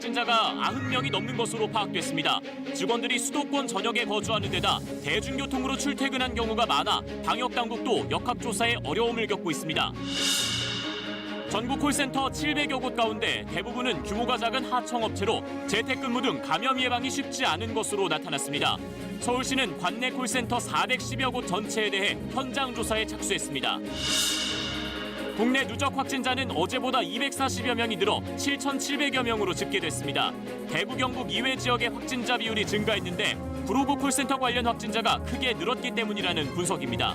확진자가 90명이 넘는 것으로 파악됐습니다. 직원들이 수도권 전역에 거주하는 데다 대중교통으로 출퇴근한 경우가 많아 방역 당국도 역학조사에 어려움을 겪고 있습니다. 전국 콜센터 700여 곳 가운데 대부분은 규모가 작은 하청업체로 재택근무 등 감염 예방이 쉽지 않은 것으로 나타났습니다. 서울시는 관내 콜센터 410여 곳 전체에 대해 현장 조사에 착수했습니다. 국내 누적 확진자는 어제보다 240여 명이 늘어 7,700여 명으로 집계됐습니다. 대구 경북 이외 지역의 확진자 비율이 증가했는데 구로구 콜센터 관련 확진자가 크게 늘었기 때문이라는 분석입니다.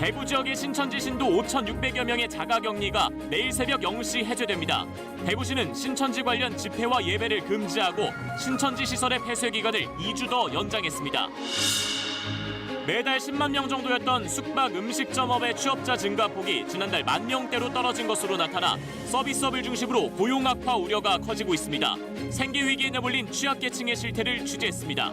대구 지역의 신천지 신도 5,600여 명의 자가격리가 내일 새벽 0시 해제됩니다. 대구시는 신천지 관련 집회와 예배를 금지하고 신천지 시설의 폐쇄 기간을 2주 더 연장했습니다. 매달 10만 명 정도였던 숙박 음식점업의 취업자 증가 폭이 지난달 만 명대로 떨어진 것으로 나타나 서비스업을 중심으로 고용 악화 우려가 커지고 있습니다. 생계 위기에 내몰린 취약계층의 실태를 취재했습니다.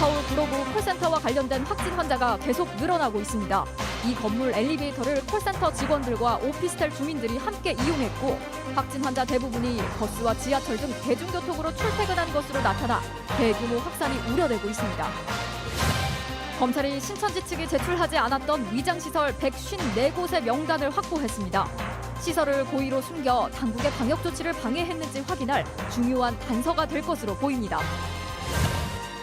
서울 구로구 콜센터와 관련된 확진 환자가 계속 늘어나고 있습니다. 이 건물 엘리베이터를 콜센터 직원들과 오피스텔 주민들이 함께 이용했고 확진 환자 대부분이 버스와 지하철 등 대중교통으로 출퇴근한 것으로 나타나 대규모 확산이 우려되고 있습니다. 검찰이 신천지 측이 제출하지 않았던 위장시설 154곳의 명단을 확보했습니다. 시설을 고의로 숨겨 당국의 방역 조치를 방해했는지 확인할 중요한 단서가 될 것으로 보입니다.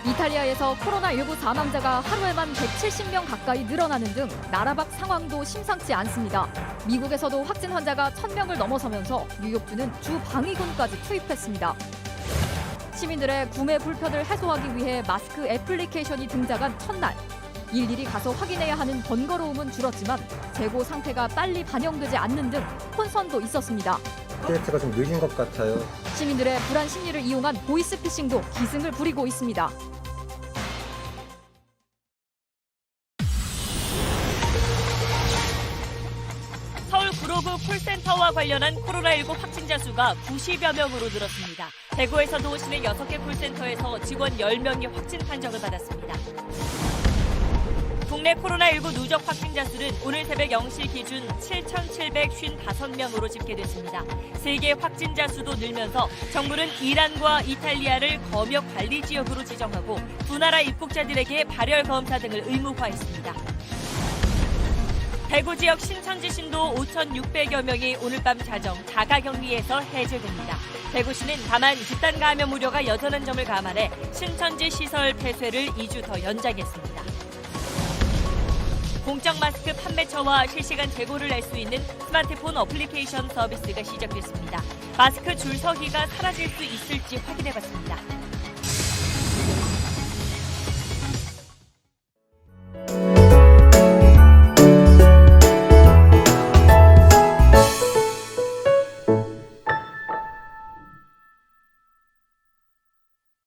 이탈리아에서 코로나19 사망자가 하루에만 170명 가까이 늘어나는 등 나라 밖 상황도 심상치 않습니다. 미국에서도 확진 환자가 1000명을 넘어서면서 뉴욕주는 주 방위군까지 투입했습니다. 시민들의 구매 불편을 해소하기 위해 마스크 애플리케이션이 등장한 첫날 일일이 가서 확인해야 하는 번거로움은 줄었지만 재고 상태가 빨리 반영되지 않는 등 혼선도 있었습니다. 업데이트가 좀 늦은 것 같아요. 시민들의 불안 심리를 이용한 보이스피싱도 기승을 부리고 있습니다. 서울 구로구 콜센터와 관련한 코로나19 확진자 수가 90여 명으로 늘었습니다. 대구에서도 시내 6개 콜센터에서 직원 10명이 확진 판정을 받았습니다. 국내 코로나19 누적 확진자 수는 오늘 새벽 0시 기준 7,755명으로 집계됐습니다. 세계 확진자 수도 늘면서 정부는 이란과 이탈리아를 검역 관리 지역으로 지정하고 두 나라 입국자들에게 발열 검사 등을 의무화했습니다. 대구 지역 신천지 신도 5,600여 명이 오늘 밤 자정 자가격리에서 해제됩니다. 대구시는 다만 집단 감염 우려가 여전한 점을 감안해 신천지 시설 폐쇄를 2주 더 연장했습니다. 공적 마스크 판매처와 실시간 재고를 낼 수 있는 스마트폰 어플리케이션 서비스가 시작됐습니다. 마스크 줄 서기가 사라질 수 있을지 확인해봤습니다.